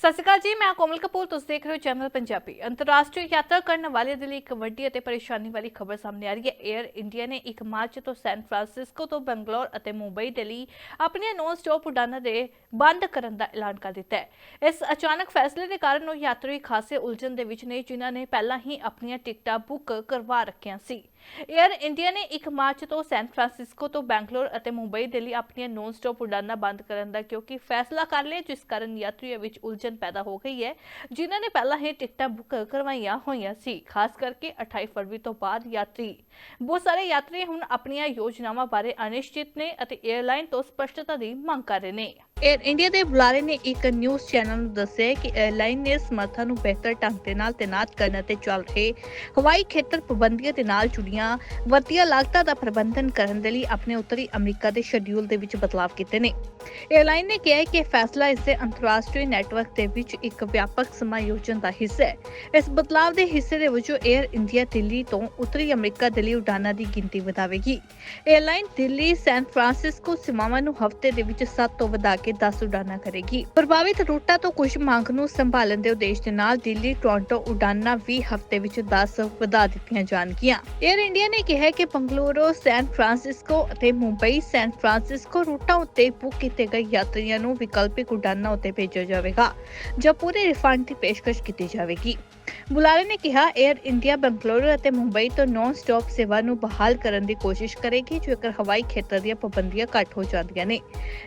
ਸਤਿ ਸ਼੍ਰੀ ਅਕਾਲ ਜੀ, ਮੈਂ ਕੋਮਲ ਕਪੂਰ, ਤੁਸੀਂ ਦੇਖ ਰਹੇ ਹੋ ਚੈਨਲ ਪੰਜਾਬੀ। ਅੰਤਰਰਾਸ਼ਟਰੀ ਯਾਤਰਾ ਕਰਨ ਵਾਲੇ ਦੇ ਲਈ ਇੱਕ ਵੱਡੀ ਅਤੇ ਪਰੇਸ਼ਾਨੀ ਵਾਲੀ ਖਬਰ ਸਾਹਮਣੇ ਆ ਰਹੀ ਹੈ। 에ਅਰ ਇੰਡੀਆ ਨੇ 1 ਮਾਰਚ ਤੋਂ ਸੈਨ ਫਰਾਂਸਿਸਕੋ ਤੋਂ ਬੰਗਲੌਰ ਅਤੇ ਮੁੰਬਈ ਦੇ ਲਈ ਆਪਣੀਆਂ ਨੌਨ ਸਟਾਪ ਉਡਾਨਾਂ ਦੇ ਬੰਦ ਕਰਨ ਦਾ ਐਲਾਨ ਕਰ ਦਿੱਤਾ ਹੈ। ਇਸ ਅਚਾਨਕ ਫੈਸਲੇ ਦੇ ਕਾਰਨ ਉਹ ਯਾਤਰੀ ਖਾਸੇ ਉਲਝਣ ਦੇ ਵਿੱਚ ਨੇ, ਜਿਨ੍ਹਾਂ ਨੇ ਪਹਿਲਾਂ ਹੀ ਆਪਣੀਆਂ ਟਿਕਟਾਂ ਬੁੱਕ ਕਰਵਾ ਰੱਖੀਆਂ ਸੀ। 에ਅਰ ਇੰਡੀਆ ਨੇ 1 ਮਾਰਚ ਤੋਂ ਸੈਨ ਫਰਾਂਸਿਸਕੋ ਤੋਂ ਬੈਂਗਲੌਰ ਅਤੇ ਮੁੰਬਈ ਦੇ ਲਈ ਆਪਣੀਆਂ ਨੌਨ ਸਟਾਪ ਉਡਾਨਾਂ ਬੰਦ ਕਰਨ ਦਾ ਕਿਉਂਕਿ ਫੈਸਲਾ ਕਰ ਲਿਆ, ਜਿਸ ਕਾਰਨ ਯਾਤਰੀਆਂ ਵਿੱਚ ਉਲਝਣ ਪੈਦਾ ਹੋ ਗਈ ਹੈ, ਜਿਨ੍ਹਾਂ ਨੇ ਪਹਿਲਾਂ ਹੀ ਟਿਕਟਾਂ ਬੁੱਕ ਕਰਵਾਈਆਂ ਹੋਈਆਂ ਸੀ। ਖਾਸ ਕਰਕੇ 28 ਫਰਵਰੀ ਤੋਂ ਬਾਅਦ ਯਾਤਰੀ। ਬਹੁਤ ਸਾਰੇ ਯਾਤਰੀ ਹੁਣ ਆਪਣੀਆਂ ਯੋਜਨਾਵਾਂ ਬਾਰੇ ਅਨਿਸ਼ਚਿਤ ਨੇ ਅਤੇ 에ਅਰਲਾਈਨ ਤੋਂ ਸਪਸ਼ਟਤਾ ਦੀ ਮੰਗ ਕਰ ਰਹੇ ਨੇ। ਏਅਰ ਇੰਡੀਆ ਦੇ ਬੁਲਾਰੇ ਨੇ ਇੱਕ ਨਿਊਜ਼ ਚੈਨਲ ਨੂੰ ਦੱਸਿਆ ਕਿ ਏਅਰਲਾਈਨ ਨੇ ਸਮਰਥਨ ਨੂੰ ਬਿਹਤਰ ਢੰਗ ਦੇ ਨਾਲ ਤੈਨਾਤ ਕਰਨ ਅਤੇ ਚੱਲ ਰਹੇ ਹਵਾਈ ਖੇਤਰ ਪਾਬੰਦੀਆਂ ਦੇ ਨਾਲ ਜੁੜੀਆਂ ਵਰਤੀਆਂ ਲਾਗਤਾਂ ਦਾ ਪ੍ਰਬੰਧਨ ਕਰਨ ਦੇ ਲਈ ਆਪਣੇ ਉੱਤਰੀ ਅਮਰੀਕਾ ਦੇ ਸ਼ਡਿਊਲ ਦੇ ਵਿੱਚ ਬਦਲਾਅ ਕੀਤੇ ਨੇ। 에ਅਰਲਾਈਨ ਨੇ ਕਿਹਾ ਕਿ ਫੈਸਲਾ ਇਸ ਦੇ ਅੰਤਰਰਾਸ਼ਟਰੀ ਨੈਟਵਰਕ ਦੇ ਵਿੱਚ ਇੱਕ ਵਿਆਪਕ ਸਮਾਯੋਜਨ ਦਾ ਹਿੱਸਾ ਹੈ। ਇਸ ਬਦਲਾਅ ਦੇ ਹਿੱਸੇ ਦੇ ਵਜੋਂ ਏਅਰ ਇੰਡੀਆ ਦਿੱਲੀ ਤੋਂ ਉੱਤਰੀ ਅਮਰੀਕਾ ਦੇ ਲਈ ਉਡਾਨਾਂ ਦੀ ਗਿਣਤੀ ਵਧਾਵੇਗੀ। ਏਅਰਲਾਈਨ ਦਿੱਲੀ ਸੈਨ ਫਰਾਂਸਿਸਕੋ ਸੀਮਾਵਾਂ ਨੂੰ ਹਫ਼ਤੇ ਦੇ ਵਿੱਚ 7 ਤੋਂ ਵਧਾ ਕੇ 10 ਉਡਾਨਾਂ ਕਰੇਗੀ। ਪ੍ਰਭਾਵਿਤ ਰੂਟਾਂ ਤੋਂ ਕੁਝ ਮੰਗ ਨੂੰ ਸੰਭਾਲਣ ਦੇ ਉਦੇਸ਼ ਦੇ ਨਾਲ ਦਿੱਲੀ, ਟੋਰਾਂਟੋ ਉਡਾਨਾਂ ਵੀ ਹਫ਼ਤੇ ਵਿੱਚ 10 ਵਧਾ ਦਿੱਤੀਆਂ ਜਾਣਗੀਆਂ। 에ਅਰ ਇੰਡੀਆ ਨੇ ਕਿਹਾ ਕਿ ਬੰਗਲੁਰੂ, ਸੈਨ ਫਰਾਂਸਿਸਕੋ ਅਤੇ ਮੁੰਬਈ, ਸੈਨ ਫਰਾਂਸਿਸਕੋ ਰੂਟਾਂ ਉੱਤੇ ਬੁੱਕ ਕੀਤੇ ਗਏ ਯਾਤਰੀਆਂ ਨੂੰ ਵਿਕਲਪਿਕ ਉਡਾਨਾਂ ਉੱਤੇ ਭੇਜਿਆ ਜਾਵੇਗਾ, ਜਾਂ ਪੂਰੇ ਰਿਫੰਡ ਦੀ ਪੇਸ਼ਕਸ਼ ਕੀਤੀ ਜਾਵੇਗੀ। ਬੁਲਾਰੇ ਨੇ ਕਿਹਾ 에ਅਰ ਇੰਡੀਆ ਬੰਗਲੁਰੂ ਅਤੇ ਮੁੰਬਈ ਤੋਂ ਨੌਨ ਸਟਾਪ ਸੇਵਾ ਨੂੰ ਬਹਾਲ ਕਰਨ ਦੀ ਕੋਸ਼ਿਸ਼ ਕਰੇਗੀ, ਜੇਕਰ ਹਵਾਈ ਖੇਤਰ ਦੀਆਂ ਪਾਬੰਦੀਆਂ ਘੱਟ ਹੋ ਜਾਂਦੀਆਂ ਨੇ।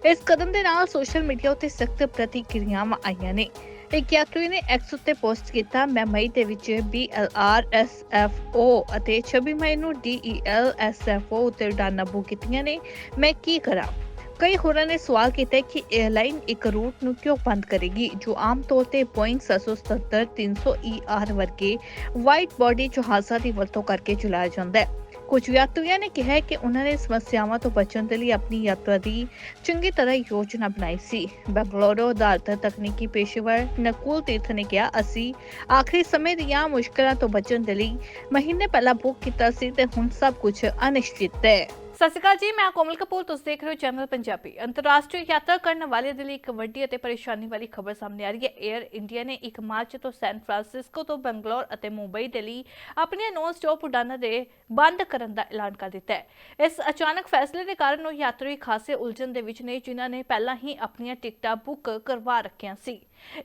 ਇਸ ਕਦਮ ਦੇ ਨਾਲ ਸੋਸ਼ਲ ਮੀਡੀਆ ਉੱਤੇ ਸਖਤ ਪ੍ਰਤੀਕਿਰਿਆਵਾਂ ਆਈਆਂ ਨੇ। ਇੱਕ ਯਾਤਰੀ ਨੇ ਐਕਸ ਉੱਤੇ ਪੋਸਟ ਕੀਤਾ, ਮੈਂ ਮਈ ਦੇ ਵਿੱਚ BLRSFO ਅਤੇ 26 ਮਈ ਨੂੰ DELSFO ਉੱਤੇ ਉਡਾਨਾਂ ਬੁੱਕ ਕੀਤੀਆਂ ਨੇ। ਮੈਂ ਕੀ ਕਰਾਂ? ਕਈ ਹੋਰਾਂ ਨੇ ਸਵਾਲ ਕੀਤਾ ਕਿ 에ਅਰਲਾਈਨ ਇੱਕ ਰੂਟ ਨੂੰ ਕਿਉਂ ਬੰਦ ਕਰੇਗੀ, ਜੋ ਆਮ ਤੌਰ ਤੇ ਬੋਇੰਗ 777 300 ER ਵਰਗੇ ਵਾਈਟ ਬਾਡੀ ਜਹਾਜ਼ਾਂ ਦੀ ਵਰਤੋਂ ਕਰਕੇ ਚਲਾਇਆ ਜਾਂਦਾ ਹੈ। ਕੁਝ ਯਾਤਰੀਆਂ ਨੇ ਕਿਹਾ ਕਿ ਉਹਨਾਂ ਨੇ ਸਮੱਸਿਆਵਾਂ ਤੋਂ ਬਚਣ ਦੇ ਲਈ ਆਪਣੀ ਯਾਤਰਾ ਦੀ ਚੰਗੀ ਤਰ੍ਹਾਂ ਯੋਜਨਾ ਬਣਾਈ ਸੀ। ਬੰਗਲੌਰੋ ਅਧਾਰਤ ਤਕਨੀਕੀ ਪੇਸ਼ੇਵਰ ਨਕੂਲ ਤੀਰਥ ਨੇ ਕਿਹਾ, ਅਸੀਂ ਆਖਰੀ ਸਮੇਂ ਦੀਆਂ ਮੁਸ਼ਕਲਾਂ ਤੋਂ ਬਚਣ ਦੇ ਲਈ ਮਹੀਨੇ ਪਹਿਲਾਂ ਬੁੱਕ ਕੀਤਾ ਸੀ ਤੇ ਹੁਣ ਸਭ ਕੁਝ ਅਨਿਸ਼ਚਿਤ ਹੈ। ਸਤਿ ਸ਼੍ਰੀ ਅਕਾਲ ਜੀ, ਮੈਂ ਕੋਮਲ ਕਪੂਰ, ਤੁਸੀਂ ਦੇਖ ਰਹੇ ਹੋ ਚੈਨਲ ਪੰਜਾਬੀ। ਅੰਤਰਰਾਸ਼ਟਰੀ ਯਾਤਰਾ ਕਰਨ ਵਾਲੇ ਦੇ ਲਈ ਇੱਕ ਵੱਡੀ ਅਤੇ ਪਰੇਸ਼ਾਨੀ ਵਾਲੀ ਖਬਰ ਸਾਹਮਣੇ ਆ ਰਹੀ ਹੈ। 에ਅਰ ਇੰਡੀਆ ਨੇ 1 ਮਾਰਚ ਤੋਂ ਸੈਨ ਫਰਾਂਸਿਸਕੋ ਤੋਂ ਬੰਗਲੌਰ ਅਤੇ ਮੁੰਬਈ ਦੇ ਲਈ ਆਪਣੀਆਂ ਨੌਨ ਸਟਾਪ ਉਡਾਨਾਂ ਦੇ ਬੰਦ ਕਰਨ ਦਾ ਐਲਾਨ ਕਰ ਦਿੱਤਾ ਹੈ। ਇਸ ਅਚਾਨਕ ਫੈਸਲੇ ਦੇ ਕਾਰਨ ਉਹ ਯਾਤਰੀ ਖਾਸੇ ਉਲਝਣ ਦੇ ਵਿੱਚ ਨੇ, ਜਿਨ੍ਹਾਂ ਨੇ ਪਹਿਲਾਂ ਹੀ ਆਪਣੀਆਂ ਟਿਕਟਾਂ ਬੁੱਕ ਕਰਵਾ ਰੱਖੀਆਂ ਸੀ।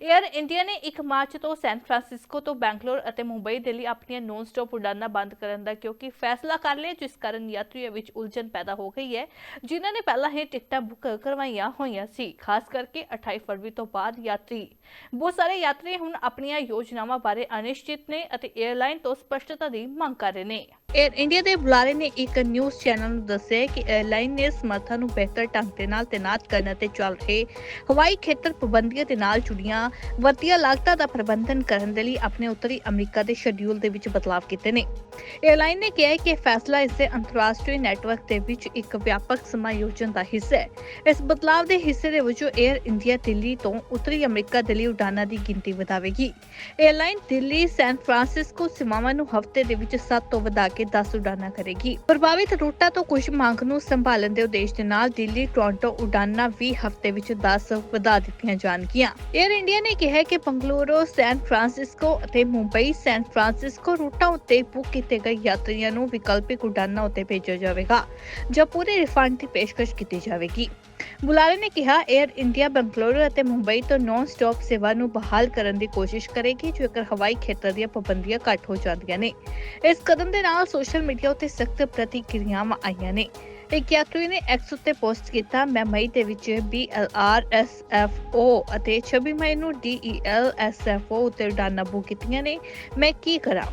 에ਅਰ ਇੰਡੀਆ ਨੇ 1 ਮਾਰਚ ਤੋਂ ਸੈਨ ਫਰਾਂਸਿਸਕੋ ਤੋਂ ਬੈਂਗਲੌਰ ਅਤੇ ਮੁੰਬਈ ਦੇ ਲਈ ਆਪਣੀਆਂ ਨੌਨ ਸਟਾਪ ਉਡਾਨਾਂ ਬੰਦ ਕਰਨ ਦਾ ਕਿਉਂਕਿ ਫੈਸਲਾ ਕਰ ਲਿਆ, ਜਿਸ ਕਾਰਨ ਯਾਤਰੀਆਂ ਵਿੱਚ ਉਲਝਣ ਪੈਦਾ ਹੋ ਗਈ ਹੈ, ਜਿਨ੍ਹਾਂ ਨੇ ਪਹਿਲਾਂ ਹੀ ਟਿਕਟਾਂ ਬੁੱਕ ਕਰਵਾਈਆਂ ਹੋਈਆਂ ਸੀ। ਖਾਸ ਕਰਕੇ 28 ਫਰਵਰੀ ਤੋਂ ਬਾਅਦ ਯਾਤਰੀ। ਬਹੁਤ ਸਾਰੇ ਯਾਤਰੀ ਹੁਣ ਆਪਣੀਆਂ ਯੋਜਨਾਵਾਂ ਬਾਰੇ ਅਨਿਸ਼ਚਿਤ ਨੇ ਅਤੇ 에ਅਰਲਾਈਨ ਤੋਂ ਸਪਸ਼ਟਤਾ ਦੀ ਮੰਗ ਕਰ ਰਹੇ ਨੇ। ਏਅਰ ਇੰਡੀਆ ਦੇ ਬੁਲਾਰੇ ਨੇ ਇੱਕ ਨਿਊਜ਼ ਚੈਨਲ ਨੂੰ ਦੱਸਿਆ ਕਿ ਏਅਰਲਾਈਨ ਨੇ ਸਮਰਥਨ ਨੂੰ ਬਿਹਤਰ ਢੰਗ ਦੇ ਨਾਲ ਤੈਨਾਤ ਕਰਨ ਅਤੇ ਚੱਲ ਰਹੇ ਹਵਾਈ ਖੇਤਰ ਪਾਬੰਦੀਆਂ ਦੇ ਨਾਲ ਜੁੜੀਆਂ ਵੱਧੀਆਂ ਲਾਗਤਾਂ ਦਾ ਪ੍ਰਬੰਧਨ ਕਰਨ ਦੇ ਲਈ ਆਪਣੇ ਉੱਤਰੀ ਅਮਰੀਕਾ ਦੇ ਸ਼ਡਿਊਲ ਦੇ ਵਿੱਚ ਬਦਲਾਅ ਕੀਤੇ ਨੇ। 에ਅਰਲਾਈਨ ਨੇ ਕਿਹਾ ਕਿ ਫੈਸਲਾ ਇਸ ਦੇ ਅੰਤਰਰਾਸ਼ਟਰੀ ਨੈਟਵਰਕ ਦੇ ਵਿੱਚ ਇੱਕ ਵਿਆਪਕ ਸਮਾਯੋਜਨ ਦਾ ਹਿੱਸਾ ਹੈ। ਇਸ ਬਦਲਾਅ ਦੇ ਹਿੱਸੇ ਦੇ ਵਜੋਂ ਏਅਰ ਇੰਡੀਆ ਦਿੱਲੀ ਤੋਂ ਉੱਤਰੀ ਅਮਰੀਕਾ ਦੇ ਲਈ ਉਡਾਨਾਂ ਦੀ ਗਿਣਤੀ ਵਧਾਵੇਗੀ। ਏਅਰਲਾਈਨ ਦਿੱਲੀ, ਸੈਨ ਫਰਾਂਸਿਸਕੋ ਸੀਮਾਵਾਂ ਨੂੰ ਹਫ਼ਤੇ ਦੇ ਵਿੱਚ 7 ਤੋਂ ਵਧਾ ਕੇ 10 ਉਡਾਨਾਂ ਕਰੇਗੀ। ਪ੍ਰਭਾਵਿਤ ਰੂਟਾਂ ਤੋਂ ਕੁਝ ਮੰਗ ਨੂੰ ਸੰਭਾਲਣ ਦੇ ਉਦੇਸ਼ ਦੇ ਨਾਲ ਦਿੱਲੀ, ਟੋਰਾਂਟੋ ਉਡਾਨਾਂ ਵੀ ਹਫ਼ਤੇ ਵਿੱਚ 10 ਵਧਾ ਦਿੱਤੀਆਂ ਜਾਣਗੀਆਂ। 에ਅਰ ਇੰਡੀਆ ਨੇ ਕਿਹਾ ਕਿ ਬੰਗਲੁਰੂ, ਸੈਨ ਫਰਾਂਸਿਸਕੋ ਅਤੇ ਮੁੰਬਈ, ਸੈਨ ਫਰਾਂਸਿਸਕੋ ਰੂਟਾਂ ਉੱਤੇ ਬੁੱਕ ਕੀਤੇ ਗਏ ਯਾਤਰੀਆਂ ਨੂੰ ਵਿਕਲਪਿਕ ਉਡਾਨਾਂ ਉੱਤੇ ਭੇਜਿਆ ਜਾਵੇਗਾ ਜਾਂ ਪੂਰੇ ਰਿਫੰਡ ਦੀ ਪੇਸ਼ਕਸ਼ ਕੀਤੀ ਜਾਵੇਗੀ। ਬੁਲਾਰੇ ਨੇ ਕਿਹਾ 에ਅਰ ਇੰਡੀਆ ਬੰਗਲੁਰੂ ਅਤੇ ਮੁੰਬਈ ਤੋਂ ਨੌਨ ਸਟਾਪ ਸੇਵਾ ਨੂੰ ਬਹਾਲ ਕਰਨ ਦੀ ਕੋਸ਼ਿਸ਼ ਕਰੇਗੀ ਜੇਕਰ ਹਵਾਈ ਖੇਤਰ ਦੀਆਂ ਪਾਬੰਦੀਆਂ ਘੱਟ ਹੋ ਜਾਂਦੀਆਂ ਨੇ। ਇਸ ਕਦਮ ਦੇ ਨਾਲ ਸੋਸ਼ਲ ਮੀਡੀਆ ਉੱਤੇ ਸਖਤ ਪ੍ਰਤੀਕਿਰਿਆਵਾਂ ਆਈਆਂ ਨੇ। ਇੱਕ ਯਾਤਰੀ ਨੇ ਐਕਸ ਉੱਤੇ ਪੋਸਟ ਕੀਤਾ, ਮੈਂ ਮਈ ਦੇ ਵਿੱਚ BLRSFO ਅਤੇ 26 ਮਈ ਨੂੰ DELSFO ਉੱਤੇ ਉਡਾਨਾਂ ਬੁੱਕ ਕੀਤੀਆਂ ਨੇ। ਮੈਂ ਕੀ ਕਰਾਂ?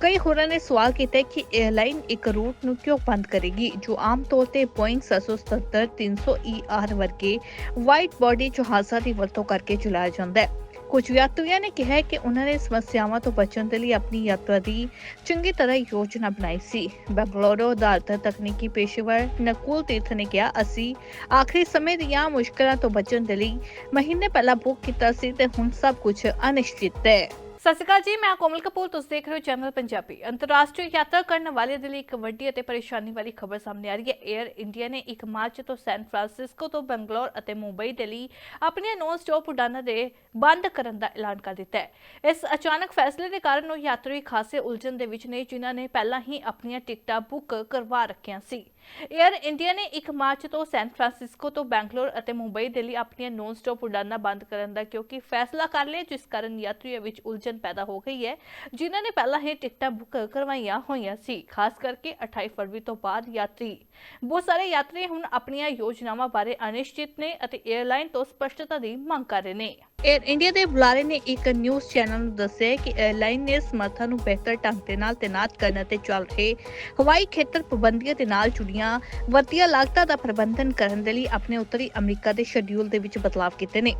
ਕਈ ਹੋਰਾਂ ਨੇ ਸਵਾਲ ਕੀਤਾ ਕਿ 에ਅਰਲਾਈਨ ਇੱਕ ਰੂਟ ਨੂੰ ਕਿਉਂ ਬੰਦ ਕਰੇਗੀ, ਜੋ ਆਮ ਤੌਰ ਤੇ ਬੋਇੰਗ 777 300 ER ਵਰਗੇ ਵਾਈਟ ਬਾਡੀ ਜਹਾਜ਼ਾਂ ਦੀ ਵਰਤੋਂ ਕਰਕੇ ਚਲਾਇਆ ਜਾਂਦਾ ਹੈ। ਕੁਝ ਯਾਤਰੀਆਂ ਨੇ ਕਿਹਾ ਕਿ ਉਹਨਾਂ ਨੇ ਸਮੱਸਿਆਵਾਂ ਤੋਂ ਬਚਣ ਦੇ ਲਈ ਆਪਣੀ ਯਾਤਰਾ ਦੀ ਚੰਗੀ ਤਰ੍ਹਾਂ ਯੋਜਨਾ ਬਣਾਈ ਸੀ। ਬੰਗਲੌਰੋ ਅਧਾਰਤ ਤਕਨੀਕੀ ਪੇਸ਼ੇਵਰ ਨਕੂਲ ਤੀਰਥ ਨੇ ਕਿਹਾ, ਅਸੀਂ ਆਖਰੀ ਸਮੇਂ ਦੀਆਂ ਮੁਸ਼ਕਲਾਂ ਤੋਂ ਬਚਣ ਦੇ ਲਈ ਮਹੀਨੇ ਪਹਿਲਾਂ ਬੁੱਕ ਕੀਤਾ ਸੀ ਤੇ ਹੁਣ ਸਭ ਕੁਝ ਅਨਿਸ਼ਚਿਤ ਹੈ। ਸਤਿ ਸ਼੍ਰੀ ਅਕਾਲ ਜੀ, ਮੈਂ ਕੋਮਲ ਕਪੂਰ, ਤੁਸੀਂ ਦੇਖ ਰਹੇ ਹੋ ਚੈਨਲ ਪੰਜਾਬੀ। ਅੰਤਰਰਾਸ਼ਟਰੀ ਯਾਤਰਾ ਕਰਨ ਵਾਲਿਆਂ ਦੇ ਲਈ ਇੱਕ ਵੱਡੀ ਅਤੇ ਪਰੇਸ਼ਾਨੀ ਵਾਲੀ ਖਬਰ ਸਾਹਮਣੇ ਆ ਰਹੀ ਹੈ। 에ਅਰ ਇੰਡੀਆ ਨੇ 1 ਮਾਰਚ ਤੋਂ ਸੈਨ ਫਰਾਂਸਿਸਕੋ ਤੋਂ ਬੰਗਲੌਰ ਅਤੇ ਮੁੰਬਈ ਦੇ ਲਈ ਆਪਣੀਆਂ ਨੌਨ ਸਟਾਪ ਉਡਾਨਾਂ ਦੇ ਬੰਦ ਕਰਨ ਦਾ ਐਲਾਨ ਕਰ ਦਿੱਤਾ ਹੈ। ਇਸ ਅਚਾਨਕ ਫੈਸਲੇ ਦੇ ਕਾਰਨ ਉਹ ਯਾਤਰੀ ਖਾਸੇ ਉਲਝਣ ਦੇ ਵਿੱਚ ਨੇ, ਜਿਨ੍ਹਾਂ ਨੇ ਪਹਿਲਾਂ ਹੀ ਆਪਣੀਆਂ ਟਿਕਟਾਂ ਬੁੱਕ ਕਰਵਾ ਰੱਖੀਆਂ ਸੀ। 에ਅਰ ਇੰਡੀਆ ਨੇ 1 ਮਾਰਚ ਤੋਂ ਸੈਨ ਫਰਾਂਸਿਸਕੋ ਤੋਂ ਬੈਂਗਲੌਰ ਅਤੇ ਮੁੰਬਈ ਦੇ ਲਈ ਆਪਣੀਆਂ ਨੌਨ ਸਟਾਪ ਉਡਾਨਾਂ ਬੰਦ ਕਰਨ ਦਾ ਕਿਉਂਕਿ ਫੈਸਲਾ ਕਰ ਲਿਆ, ਜਿਸ ਕਾਰਨ ਯਾਤਰੀਆਂ ਵਿੱਚ ਉਲਝਣ ਪੈਦਾ ਹੋ ਗਈ ਹੈ, ਜਿਨ੍ਹਾਂ ਨੇ ਪਹਿਲਾਂ ਹੀ ਟਿਕਟਾਂ ਬੁੱਕ ਕਰਵਾਈਆਂ ਹੋਈਆਂ ਸੀ। ਖਾਸ ਕਰਕੇ 28 ਫਰਵਰੀ ਤੋਂ ਬਾਅਦ ਯਾਤਰੀ। ਬਹੁਤ ਸਾਰੇ ਯਾਤਰੀ ਹੁਣ ਆਪਣੀਆਂ ਯੋਜਨਾਵਾਂ ਬਾਰੇ ਅਨਿਸ਼ਚਿਤ ਨੇ ਅਤੇ 에ਅਰਲਾਈਨ ਤੋਂ ਸਪਸ਼ਟਤਾ ਦੀ ਮੰਗ ਕਰ ਰਹੇ ਨੇ। ਏਅਰ ਇੰਡੀਆ ਦੇ ਬੁਲਾਰੇ ਨੇ ਇੱਕ ਨਿਊਜ਼ ਚੈਨਲ ਨੂੰ ਦੱਸਿਆ ਕਿ ਏਅਰਲਾਈਨ ਨੇ ਸਮਰਥਾ ਨੂੰ ਬਿਹਤਰ ਢੰਗ ਦੇ ਨਾਲ ਤੈਨਾਤ ਕਰਨ ਅਤੇ ਚੱਲ ਰਹੇ ਹਵਾਈ ਖੇਤਰ ਪਾਬੰਦੀਆਂ ਦੇ ਨਾਲ ਜੁੜੀਆਂ ਵਰਤੀਆਂ ਲਾਗਤਾਂ ਦਾ ਪ੍ਰਬੰਧਨ ਕਰਨ ਦੇ ਲਈ ਆਪਣੇ ਉੱਤਰੀ ਅਮਰੀਕਾ ਦੇ ਸ਼ਡਿਊਲ ਦੇ ਵਿੱਚ ਬਦਲਾਅ ਕੀਤੇ ਨੇ।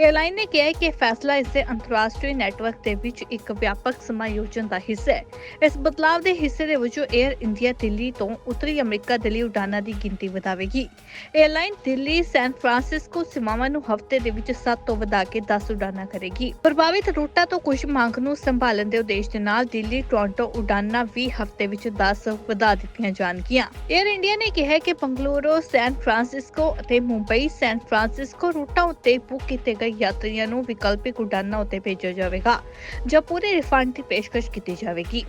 에ਅਰਲਾਈਨ ਨੇ ਕਿਹਾ ਕਿ ਫੈਸਲਾ ਇਸੇ ਅੰਤਰਰਾਸ਼ਟਰੀ ਨੈਟਵਰਕ ਦੇ ਵਿੱਚ ਇੱਕ ਵਿਆਪਕ ਸਮਾਯੋਜਨ ਦਾ ਹਿੱਸਾ ਹੈ। ਇਸ ਬਦਲਾਅ ਦੇ ਹਿੱਸੇ ਦੇ ਵਜੋਂ 에ਅਰ ਇੰਡੀਆ ਦਿੱਲੀ ਤੋਂ ਉੱਤਰੀ ਅਮਰੀਕਾ ਦੇ ਲਈ ਉਡਾਨਾਂ ਦੀ ਗਿਣਤੀ ਵਧਾਵੇਗੀ। ਏਅਰਲਾਈਨ ਦਿੱਲੀ ਸੈਨ ਫਰਾਂਸਿਸਕੋ ਸੀਮਾਵਾਂ ਨੂੰ ਹਫ਼ਤੇ ਦੇ ਵਿੱਚ 7 ਤੋਂ ਵਧਾ ਕੇ 10 ਉਡਾਨਾਂ ਕਰੇਗੀ। ਪ੍ਰਭਾਵਿਤ ਰੂਟਾਂ ਤੋਂ ਕੁਝ ਮੰਗ ਨੂੰ ਸੰਭਾਲਣ ਦੇ ਉਦੇਸ਼ ਦੇ ਨਾਲ ਦਿੱਲੀ, ਟੋਰਾਂਟੋ ਉਡਾਨਾਂ ਵੀ ਹਫ਼ਤੇ ਵਿੱਚ 10 ਵਧਾ ਦਿੱਤੀਆਂ ਜਾਣਗੀਆਂ। 에ਅਰ ਇੰਡੀਆ ਨੇ ਕਿਹਾ ਕਿ ਬੰਗਲੁਰੂ, ਸੈਨ ਫਰਾਂਸਿਸਕੋ ਅਤੇ ਮੁੰਬਈ, ਸੈਨ ਫਰਾਂਸਿਸਕੋ ਰੂਟਾਂ ਉੱਤੇ ਬੁੱਕ ਕੀਤੇ ਗਏ ਯਾਤਰੀਆਂ ਨੂੰ ਵਿਕਲਪਿਕ ਉਡਾਨਾਂ ਉੱਤੇ ਭੇਜਿਆ ਜਾਵੇਗਾ, ਜਾਂ ਪੂਰੇ ਰਿਫੰਡ ਦੀ ਪੇਸ਼ਕਸ਼ ਕੀਤੀ ਜਾਵੇਗੀ।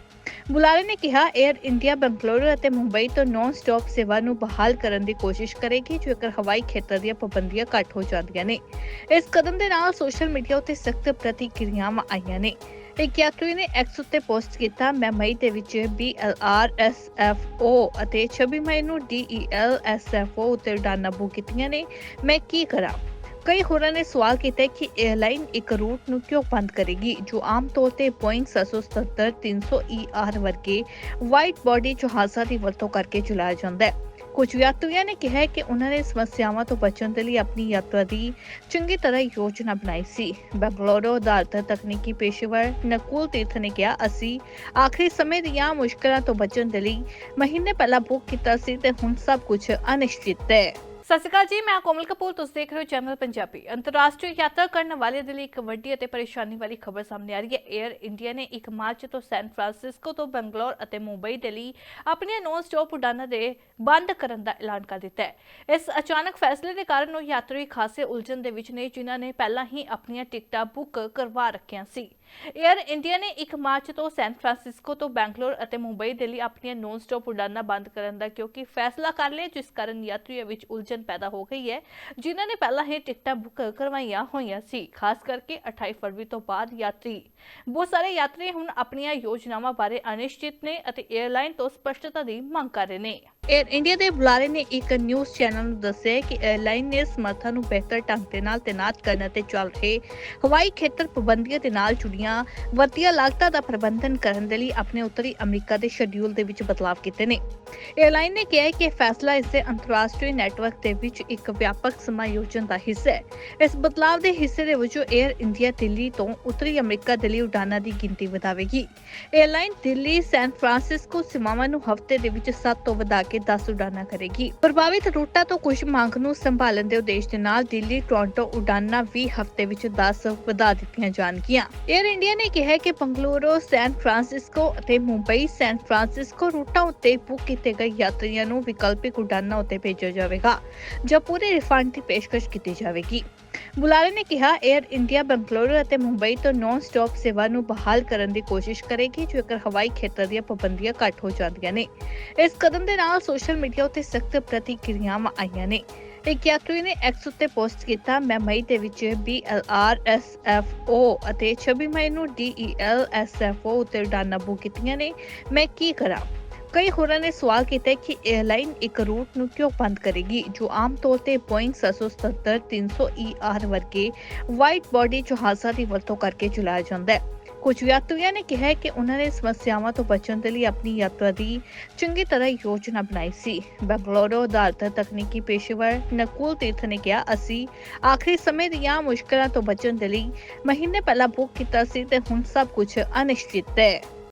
ਬੁਲਾਰੇ ਨੇ ਕਿਹਾ 에ਅਰ ਇੰਡੀਆ ਬੰਗਲੁਰੂ ਅਤੇ ਮੁੰਬਈ ਤੋਂ ਨੌਨ ਸਟਾਪ ਸੇਵਾ ਨੂੰ ਬਹਾਲ ਕਰਨ ਦੀ ਕੋਸ਼ਿਸ਼ ਕਰੇਗੀ, ਜੇਕਰ ਹਵਾਈ ਖੇਤਰ ਦੀਆਂ ਪਾਬੰਦੀਆਂ ਘੱਟ ਹੋ ਜਾਂਦੀਆਂ ਨੇ। ਇਸ ਕਦਮ ਦੇ ਨਾਲ ਸੋਸ਼ਲ ਮੀਡੀਆ ਉੱਤੇ ਸਖਤ ਪ੍ਰਤੀਕਿਰਿਆਵਾਂ ਆਈਆਂ ਨੇ। ਇੱਕ ਯਾਤਰੀ ਨੇ ਐਕਸ ਉੱਤੇ ਪੋਸਟ ਕੀਤਾ, ਮੈਂ ਮਈ ਦੇ ਵਿੱਚ BLRSFO ਅਤੇ 26 ਮਈ ਨੂੰ DELSFO ਉੱਤੇ ਉਡਾਨਾਂ ਬੁੱਕ ਕੀਤੀਆਂ ਨੇ। ਮੈਂ ਕੀ ਕਰਾਂ? ਕਈ ਹੋਰਾਂ ਨੇ ਸਵਾਲ ਕੀਤਾ ਕਿ 에ਅਰਲਾਈਨ ਇੱਕ ਰੂਟ ਨੂੰ ਕਿਉਂ ਬੰਦ ਕਰੇਗੀ, ਜੋ ਆਮ ਤੌਰ ਤੇ Boeing 777 300 ER ਵਰਗੇ ਵਾਈਟ ਬਾਡੀ ਜਹਾਜ਼ਾਂ ਦੀ ਵਰਤੋਂ ਕਰਕੇ ਚਲਾਇਆ ਜਾਂਦਾ ਹੈ। ਕੁਝ ਯਾਤਰੀਆਂ ਨੇ ਕਿਹਾ ਕਿ ਉਹਨਾਂ ਨੇ ਸਮੱਸਿਆਵਾਂ ਤੋਂ ਬਚਣ ਦੇ ਲਈ ਆਪਣੀ ਯਾਤਰਾ ਦੀ ਚੰਗੀ ਤਰ੍ਹਾਂ ਯੋਜਨਾ ਬਣਾਈ ਸੀ। ਬੰਗਲੌਰ ਅਧਾਰਤ ਤਕਨੀਕੀ ਪੇਸ਼ੇਵਰ ਨਕੁਲ ਤੀਰਥ ਨੇ ਕਿਹਾ, ਅਸੀਂ ਆਖਰੀ ਸਮੇਂ ਦੀਆਂ ਮੁਸ਼ਕਲਾਂ ਤੋਂ ਬਚਣ ਦੇ ਲਈ ਮਹੀਨੇ ਪਹਿਲਾਂ ਬੁੱਕ ਕੀਤਾ ਸੀ ਤੇ ਹੁਣ ਸਭ ਕੁਝ ਅਨਿਸ਼ਚਿਤ ਹੈ। ਸਤਿ ਸ਼੍ਰੀ ਅਕਾਲ ਜੀ, ਮੈਂ ਕੋਮਲ ਕਪੂਰ, ਤੁਸੀਂ ਦੇਖ ਰਹੇ ਹੋ ਚੈਨਲ ਪੰਜਾਬੀ। ਅੰਤਰਰਾਸ਼ਟਰੀ ਯਾਤਰਾ ਕਰਨ ਵਾਲਿਆਂ ਦੇ ਲਈ ਇੱਕ ਵੱਡੀ ਅਤੇ ਪਰੇਸ਼ਾਨੀ ਵਾਲੀ ਖਬਰ ਸਾਹਮਣੇ ਆ ਰਹੀ ਹੈ। 에ਅਰ ਇੰਡੀਆ ਨੇ 1 ਮਾਰਚ ਤੋਂ ਸੈਨ ਫਰਾਂਸਿਸਕੋ ਤੋਂ ਬੰਗਲੌਰ ਅਤੇ ਮੁੰਬਈ ਦੇ ਲਈ ਆਪਣੀਆਂ ਨੌਨ ਸਟਾਪ ਉਡਾਨਾਂ ਦੇ ਬੰਦ ਕਰਨ ਦਾ ਐਲਾਨ ਕਰ ਦਿੱਤਾ ਹੈ। ਇਸ ਅਚਾਨਕ ਫੈਸਲੇ ਦੇ ਕਾਰਨ ਉਹ ਯਾਤਰੀ ਖਾਸੇ ਉਲਝਣ ਦੇ ਵਿੱਚ ਨੇ, ਜਿਨ੍ਹਾਂ ਨੇ ਪਹਿਲਾਂ ਹੀ ਆਪਣੀਆਂ ਟਿਕਟਾਂ ਬੁੱਕ ਕਰਵਾ ਰੱਖੀਆਂ ਸੀ। 에ਅਰ ਇੰਡੀਆ ਨੇ 1 ਮਾਰਚ ਤੋਂ ਸੈਨ ਫਰਾਂਸਿਸਕੋ ਤੋਂ ਬੈਂਗਲੌਰ ਅਤੇ ਮੁੰਬਈ ਦੇ ਲਈ ਆਪਣੀਆਂ ਨੌਨ ਸਟਾਪ ਉਡਾਨਾਂ ਬੰਦ ਕਰਨ ਦਾ ਕਿਉਂਕਿ ਫੈਸਲਾ ਕਰ ਲਿਆ, ਜਿਸ ਕਾਰਨ ਯਾਤਰੀਆਂ ਵਿੱਚ ਉਲਝਣ ਪੈਦਾ ਹੋ ਗਈ ਹੈ, ਜਿਨ੍ਹਾਂ ਨੇ ਪਹਿਲਾਂ ਹੀ ਟਿਕਟਾਂ ਬੁੱਕ ਕਰਵਾਈਆਂ ਹੋਈਆਂ ਸੀ। ਖਾਸ ਕਰਕੇ 28 ਫਰਵਰੀ ਤੋਂ ਬਾਅਦ ਯਾਤਰੀ। ਬਹੁਤ ਸਾਰੇ ਯਾਤਰੀ ਹੁਣ ਆਪਣੀਆਂ ਯੋਜਨਾਵਾਂ ਬਾਰੇ ਅਨਿਸ਼ਚਿਤ ਨੇ ਅਤੇ 에ਅਰਲਾਈਨ ਤੋਂ ਸਪਸ਼ਟਤਾ ਦੀ ਮੰਗ ਕਰ ਰਹੇ ਨੇ। ਏਅਰ ਇੰਡੀਆ ਦੇ ਬੁਲਾਰੇ ਨੇ ਇੱਕ ਨਿਊਜ਼ ਚੈਨਲ ਨੂੰ ਦੱਸਿਆ ਕਿ ਏਅਰਲਾਈਨ ਨੇ ਸਮਰਥਨ ਨੂੰ ਬਿਹਤਰ ਢੰਗ ਦੇ ਨਾਲ ਤੈਨਾਤ ਕਰਨ ਅਤੇ ਚੱਲ ਰਹੇ ਹਵਾਈ ਖੇਤਰ ਪਾਬੰਦੀਆਂ ਦੇ ਨਾਲ ਜੁੜੀਆਂ ਵਰਤੀਆਂ ਲਾਗਤਾਂ ਦਾ ਪ੍ਰਬੰਧਨ ਕਰਨ ਦੇ ਲਈ ਆਪਣੇ ਉੱਤਰੀ ਅਮਰੀਕਾ ਦੇ ਸ਼ਡਿਊਲ ਦੇ ਵਿੱਚ ਬਦਲਾਅ ਕੀਤੇ ਨੇ। 에ਅਰਲਾਈਨ ਨੇ ਕਿਹਾ ਕਿ ਫੈਸਲਾ ਇਸ ਅੰਤਰਰਾਸ਼ਟਰੀ ਨੈਟਵਰਕ ਦੇ ਵਿੱਚ ਇੱਕ ਵਿਆਪਕ ਸਮਾਯੋਜਨ ਦਾ ਹਿੱਸਾ ਹੈ। ਇਸ ਬਦਲਾਅ ਦੇ ਹਿੱਸੇ ਦੇ ਵਜੋਂ ਏਅਰ ਇੰਡੀਆ ਦਿੱਲੀ ਤੋਂ ਉੱਤਰੀ ਅਮਰੀਕਾ ਦੇ ਲਈ ਉਡਾਨਾਂ ਦੀ ਗਿਣਤੀ ਵਧਾਵੇਗੀ। ਏਅਰਲਾਈਨ ਦਿੱਲੀ ਸੈਨ ਫਰਾਂਸਿਸਕੋ ਸੀਮਾਵਾਂ ਨੂੰ ਹਫ਼ਤੇ ਦੇ ਵਿੱਚ 7 ਤੋਂ ਵਧਾ ਕੇ 10 ਉਡਾਨਾਂ ਕਰੇਗੀ। ਪ੍ਰਭਾਵਿਤ ਰੂਟਾਂ ਤੋਂ ਕੁਝ ਮੰਗ ਨੂੰ ਸੰਭਾਲਣ ਦੇ ਉਦੇਸ਼ ਦੇ ਨਾਲ ਦਿੱਲੀ, ਟੋਰਾਂਟੋ ਉਡਾਨਾਂ ਵੀ ਹਫ਼ਤੇ ਵਿੱਚ 10 ਵਧਾ ਦਿੱਤੀਆਂ ਜਾਣਗੀਆਂ। 에ਅਰ ਇੰਡੀਆ ਨੇ ਕਿਹਾ ਕਿ ਬੰਗਲੁਰੂ, ਸੈਨ ਫਰਾਂਸਿਸਕੋ ਅਤੇ ਮੁੰਬਈ, ਸੈਨ ਫਰਾਂਸਿਸਕੋ ਰੂਟਾਂ ਉੱਤੇ ਬੁੱਕ ਕੀਤੇ ਗਏ ਯਾਤਰੀਆਂ ਨੂੰ ਵਿਕਲਪਿਕ ਉਡਾਨਾਂ ਉੱਤੇ ਭੇਜਿਆ ਜਾਵੇਗਾ, ਜਾਂ ਪੂਰੇ ਰਿਫੰਡ ਦੀ ਪੇਸ਼ਕਸ਼ ਕੀਤੀ ਜਾਵੇਗੀ। ਬੁਲਾਰੇ ਨੇ ਕਿਹਾ 에ਅਰ ਇੰਡੀਆ ਬੰਗਲੁਰੂ ਅਤੇ ਮੁੰਬਈ ਤੋਂ ਨੌਨ ਸਟਾਪ ਸੇਵਾ ਨੂੰ ਬਹਾਲ ਕਰਨ ਦੀ ਕੋਸ਼ਿਸ਼ ਕਰੇਗੀ, ਜੇਕਰ ਹਵਾਈ ਖੇਤਰ ਦੀਆਂ ਪਾਬੰਦੀਆਂ ਘੱਟ ਹੋ ਜਾਂਦੀਆਂ ਨੇ। ਇਸ ਕਦਮ ਦੇ ਨਾਲ ਸੋਸ਼ਲ ਮੀਡੀਆ ਉੱਤੇ ਸਖਤ ਪ੍ਰਤੀਕਿਰਿਆਵਾਂ ਆਈਆਂ ਨੇ। ਇੱਕ ਯਾਤਰੀ ਨੇ ਐਕਸ ਉੱਤੇ ਪੋਸਟ ਕੀਤਾ, ਮੈਂ ਮਈ ਦੇ ਵਿੱਚ BLRSFO ਅਤੇ 26 ਮਈ ਨੂੰ DELSFO ਉੱਤੇ ਉਡਾਨਾਂ ਬੁੱਕ ਕੀਤੀਆਂ ਨੇ। ਮੈਂ ਕੀ ਕਰਾਂ? ਕਈ ਹੋਰਾਂ ਨੇ ਸਵਾਲ ਕੀਤਾ ਕਿ 에ਅਰਲਾਈਨ ਇੱਕ ਰੂਟ ਨੂੰ ਕਿਉਂ ਬੰਦ ਕਰੇਗੀ, ਜੋ ਆਮ ਤੌਰ ਤੇ Boeing 777 300 ER ਵਰਗੇ ਵਾਈਟ ਬਾਡੀ ਜਹਾਜ਼ਾਂ ਦੀ ਵਰਤੋਂ ਕਰਕੇ ਚਲਾਇਆ ਜਾਂਦਾ ਹੈ। ਕੁਝ ਯਾਤਰੀਆਂ ਨੇ ਕਿਹਾ ਕਿ ਉਹਨਾਂ ਨੇ ਸਮੱਸਿਆਵਾਂ ਤੋਂ ਬਚਣ ਦੇ ਲਈ ਆਪਣੀ ਯਾਤਰਾ ਦੀ ਚੰਗੀ ਤਰ੍ਹਾਂ ਯੋਜਨਾ ਬਣਾਈ ਸੀ। ਬੰਗਲੌਰ ਅਧਾਰਤ ਤਕਨੀਕੀ ਪੇਸ਼ੇਵਰ ਨਕੁਲ ਤੀਰਥ ਨੇ ਕਿਹਾ, ਅਸੀਂ ਆਖਰੀ ਸਮੇਂ ਦੀਆਂ ਮੁਸ਼ਕਲਾਂ ਤੋਂ ਬਚਣ ਦੇ ਲਈ ਮਹੀਨੇ ਪਹਿਲਾਂ ਬੁੱਕ ਕੀਤਾ ਸੀ ਤੇ ਹੁਣ ਸਭ ਕੁਝ ਅਨਿਸ਼ਚਿਤ ਹੈ।